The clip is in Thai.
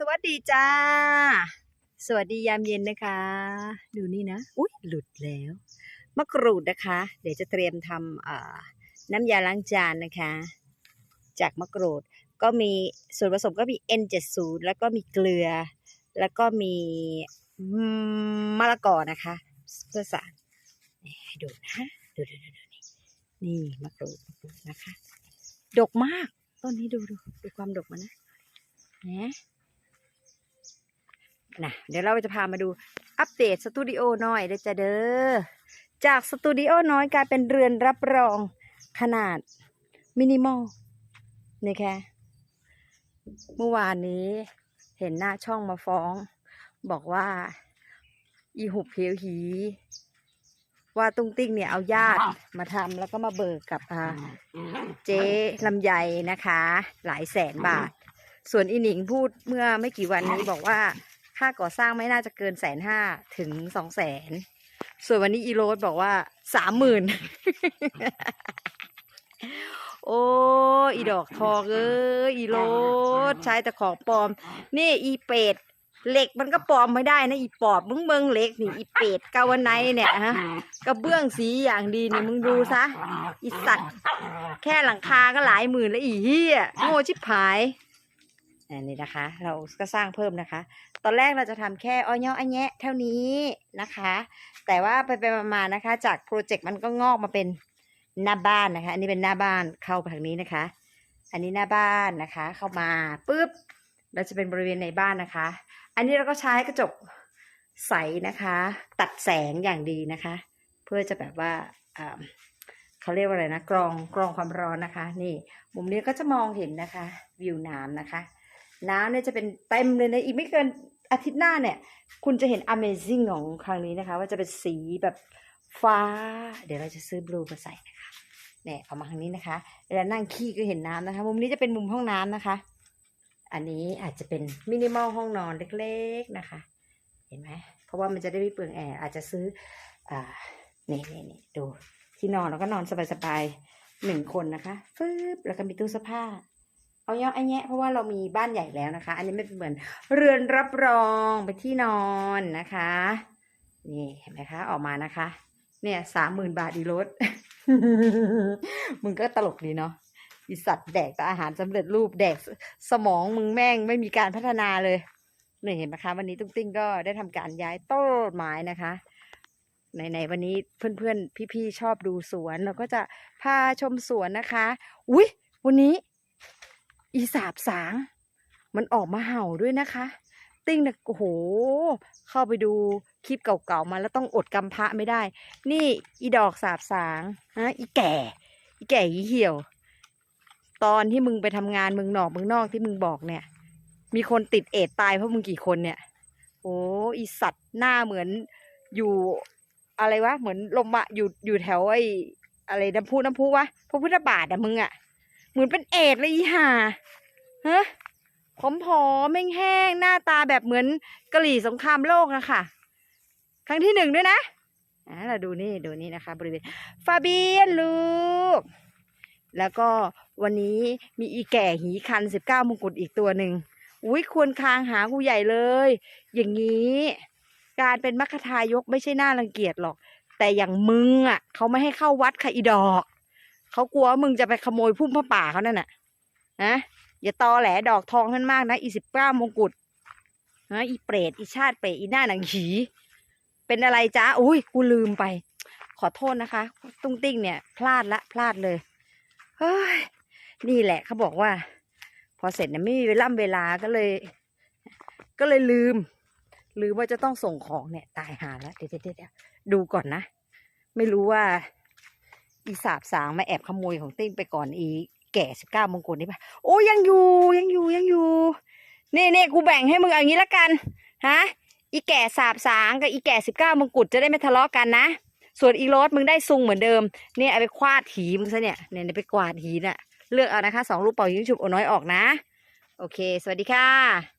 สวัสดีจ้า สวัสดียามเย็นนะคะ ดูนี่นะ อุ๊ยหลุดแล้ว มะกรูดนะคะ เดี๋ยวจะเตรียมทำน้ำยาล้างจานนะคะ จากมะกรูด ก็มีส่วนผสมก็มี N70 แล้วก็มีเกลือ แล้วก็มีมะละกอนะคะ เพื่อสารดูนะดูดูดูดูนี่นี่มะกรูดมะกรูดนะคะ ดกมาก ต้นนี้ดูดูดูความดกมันนะนะ นะเดี๋ยวเราจะพามาดูอัปเดตสตูดิโอหน่อยเด้อจ้ะเด้อจากสตูดิโอน้อยกลายเป็นเรือนรับรองขนาดมินิมอลนี่แค่เมื่อวานนี้เห็นหน้าช่องมาฟ้อง บอกว่า อีหุบเพียวหี ว่าตุ้งติ้งเนี่ยเอาญาติมาทำแล้วก็มาเบิกกับอ่าเจ๊ลำไยนะคะ หลายแสนบาท ส่วนอีหนิงพูดเมื่อไม่กี่วันนี้บอกว่า ค่าก่อสร้างไม่น่าจะเกินแสนห้าถึงสองแสนส่วนวันนี้อีโรสบอกว่าสามหมื่นโอ้อีดอกทองเอ้ยอีโรสใช้แต่ของปลอม นี่อีเป็ดเหล็กมันก็ปลอมไม่ได้นะอีปอบมึงเบิงเหล็กนี่อีเป็ดกาวไนเนี่ยฮะกระเบื้องสีอย่างดีนี่มึงดูซะอีสัตว์ แค่หลังคาก็หลายหมื่นแล้วอีเหี้ยโง่ชิบหาย อันนี้นะคะ เราก็สร้างเพิ่มนะคะ ตอนแรกเราจะทำแค่อ้อยอ้อแงะเท่านี้นะคะ แต่ว่าไปไปมาๆนะคะ จากโปรเจกต์มันก็งอกมาเป็นหน้าบ้านนะคะ อันนี้เป็นหน้าบ้านเข้าไปทางนี้นะคะ อันนี้หน้าบ้านนะคะ เข้ามาปุ๊บเราจะเป็นบริเวณในบ้านนะคะ อันนี้เราก็ใช้กระจกใสนะคะ ตัดแสงอย่างดีนะคะ เพื่อจะแบบว่าเขาเรียกว่าอะไรนะกรองกรองความร้อนนะคะ นี่ มุมนี้ก็จะมองเห็นนะคะ วิวน้ำนะคะ น้ำเนี่ยจะเป็นเต็มเลยนะอีกไม่เกินอาทิตย์หน้าเนี่ย คุณจะเห็น Amazing ของครั้งนี้นะคะ ว่าจะเป็นสีแบบฟ้า เดี๋ยวเราจะซื้อบลูมาใส่นะคะเนี่ยเอามาทางนี้นะคะเวลานั่งขี้ก็เห็นน้ำนะคะ มุมนี้จะเป็นมุมห้องน้ำนะคะ อันนี้อาจจะเป็นมินิมอลห้องนอนเล็กๆนะคะ เห็นไหมเพราะว่ามันจะได้ไม่เปลืองแอร์อาจจะซื้ออ่านี่นี่นี่ดูที่นอนแล้วก็นอนสบายๆหนึ่งคนนะคะฟึบแล้วก็มีตู้เสื้อผ้า เอาเยอไอ้แยะเพราะว่าเรามีบ้านใหญ่แล้วนะคะ อันนี้ไม่เป็นเหมือนเรือนรับรองเป็นที่นอนนะคะ นี่เห็นไหมคะออกมานะคะ เนี่ยสามหมื่นบาทดีรถมึงก็ตลกดีเนาะอีสัตว์แดกแต่อาหารสำเร็จรูปแดกสมองมึงแม่งไม่มีการพัฒนาเลยนี่เห็นไหมคะ วันนี้ตุ้งติ้งก็ได้ทำการย้ายต้นไม้นะคะในๆวันนี้เพื่อนๆ พี่ๆ ชอบดูสวน เราก็จะพาชมสวนนะคะ อุ๊ย วันนี้ อีสาบสาง มันออกมาเห่าด้วยนะคะ ติ้งนะโอ้โห เข้าไปดูคลิปเก่าๆมาแล้วต้องอดกำพระไม่ได้ นี่อีดอกสาบสางฮะอีแก่ อีแก่อีเหี่ยว ตอนที่มึงไปทำงานมึงนอกมึงนอกที่มึงบอกเนี่ย มีคนติดเอดตายเพราะมึงกี่คนเนี่ย โอ้อีสัตว์หน้าเหมือนอยู่อะไรวะ เหมือนลมอะอยู่อยู่แถวไอ้อะไรน้ำพุน้ำพุวะพระพุทธบาทอะมึงอะ เหมือนเป็นเอดเลยอีห่าฮะผอมผอมแห้งๆหน้าตาแบบเหมือนกะหรี่สงครามโลกอะค่ะ ครั้งที่หนึ่งด้วยนะอ่าเราดูนี่ดูนี่นะคะ บริเวณฟาเบียนลูก แล้วก็วันนี้มีอีแก่หีคันสิบเก้ามงกุฎอีกตัวหนึ่งอุ้ยควรคางหากูใหญ่เลย อย่างนี้ การเป็นมัคคทายกไม่ใช่น่ารังเกียจหรอก แต่อย่างมึงอะ เขาไม่ให้เข้าวัดค่ะอีดอก เขากลัวว่ามึงจะไปขโมยพุ่มพระป่าเขานั่นน่ะนะอย่าตอแหลดอกทองท่านมากนะอีสิบเก้ามงกุฎนะอีเปรตอีชาติเปรตอีหน้าหนังหีเป็นอะไรจ้าอุ้ยกูลืมไป ขอโทษนะคะ ตุ้งติ้งเนี่ย พลาดละพลาดเลยเฮ้ยนี่แหละเขาบอกว่า พอเสร็จเนี่ยไม่มีเวลาเวลาก็เลย ก็เลยลืมหรือว่าจะต้องส่งของเนี่ย ตายหาแล้วเดี๋ยวเดี๋ยวเดี๋ยวดูก่อนนะ ไม่รู้ว่า อีสาบสางมาแอบขโมยของติ้งไปก่อนอีแก่สิบเก้ามงกุฎนี่ปะโอ้ยังอยู่ยังอยู่ยังอยู่เน่เน่กูแบ่งให้มึงเอาอย่างนี้ละกันฮะอีแก่สาบสางกับอีแก่สิบเก้ามงกุฎจะได้ไม่ทะเลาะกันนะส่วนอีโรสมึงได้ซุงเหมือนเดิมเนี่ยเอาไปควาดหีมึงซะเนี่ยเนี่ยไปกวาดหีน่ะเลือกเอานะคะสองลูกเป่ายิงฉุบโอาน้อยออกนะ โอเค สวัสดีค่ะ